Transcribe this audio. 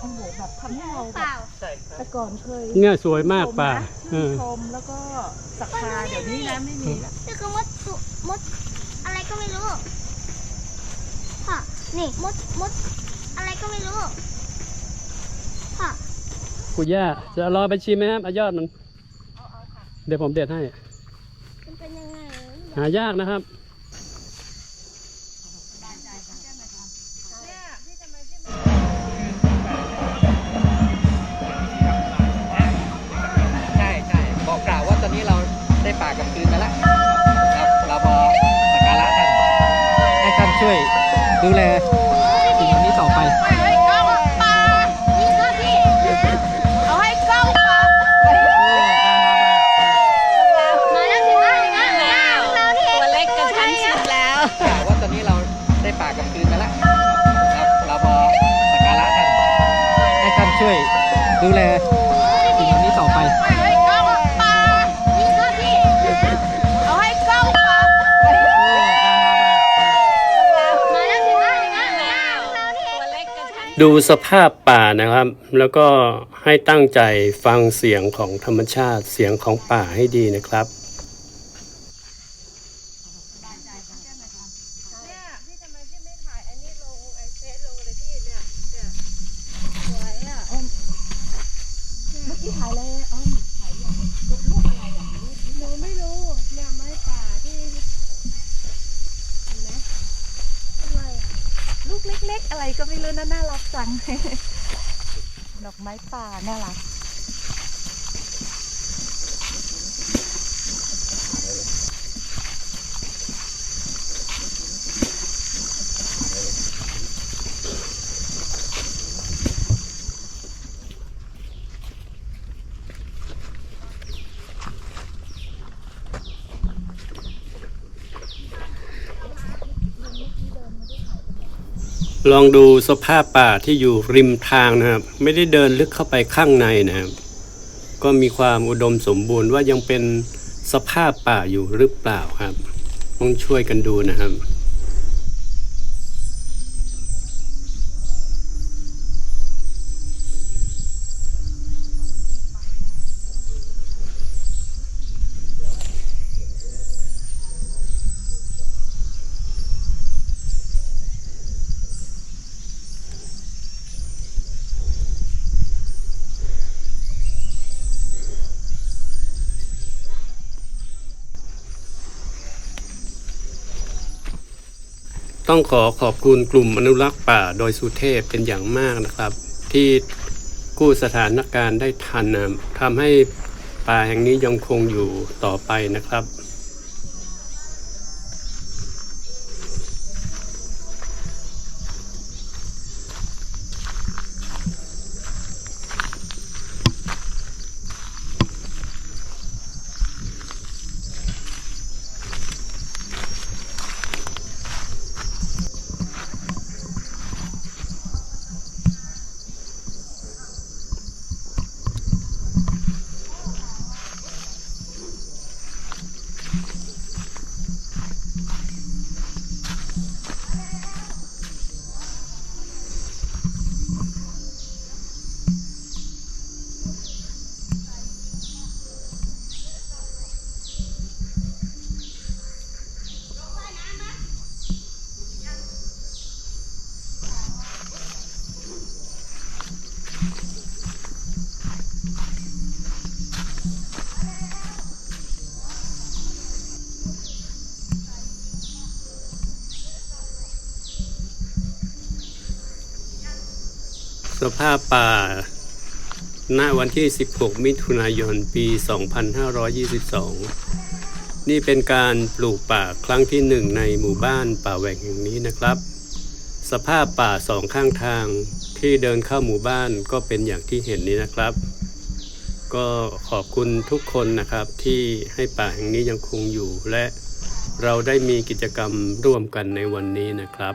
โอ้โหแบบทำให้เราเปแบบล่าใช่ครับแต่ก่อนเคยเนี่ยสวยมากป่าเอชื่นอชมแล้วก็ศรัทธาเดี๋ยวนี้นะไม่มีละนี่คือมดสุมดอะไรก็ไม่รู้ค่ะนี่มดมดอะไรก็ไม่รู้ค่ะคุณย่าจะรอไปชิมไหมครับเอายอดมัน เดี๋ยวผมเด็ดให้ มันเป็นยังไงหายากนะครับ ดูแลสิ่งเหล่านี้ต่อไปให้กล้องปลานี่ก็พี่เอาให้กล้องปลามาแล้วถึงแล้วถึงแล้วเราที่ตัวเล็กกับฉันชิดแล้วกล่าวว่าตอนนี้เราได้ป่ากลับคืน ดูสภาพป่านะครับ แล้วก็ให้ตั้งใจฟังเสียงของธรรมชาติเสียงของป่าให้ดีนะครับ เมื่อกี้ถ่ายเลยอ๋อถ่ายอย่างลูกอะไรอะลูก หนูไม่รู้เนี่ยไม้ป่าที่เห็นไหม อะไรอะ ลูกเล็ก ๆ อะไรก็ไม่รู้นะน่ารักจัง ดอกไม้ป่าน่ารัก ลองดูสภาพป่าที่อยู่ริมทางนะครับ ไม่ได้เดินลึกเข้าไปข้างในนะครับ ก็มีความอุดมสมบูรณ์ว่ายังเป็นสภาพป่าอยู่หรือเปล่าครับ ต้องช่วยกันดูนะครับ ต้องขอขอบคุณกลุ่มอนุรักษ์ป่าโดยสุเทพเป็นอย่างมากนะครับ ที่กู้สถานการณ์ได้ทันทำให้ป่าแห่งนี้ยังคงอยู่ต่อไปนะครับ สภาพป่า ณ วันที่ 16 มิถุนายน ปี 2522 นี่เป็นการปลูกป่าครั้งที่หนึ่งในหมู่บ้านป่าแหว่งแห่งนี้นะครับ สภาพป่าสองข้างทางที่เดินเข้าหมู่บ้านก็เป็นอย่างที่เห็นนี้นะครับ ก็ขอบคุณทุกคนนะครับที่ให้ป่าแห่งนี้ยังคงอยู่และเราได้มีกิจกรรมร่วมกันในวันนี้นะครับ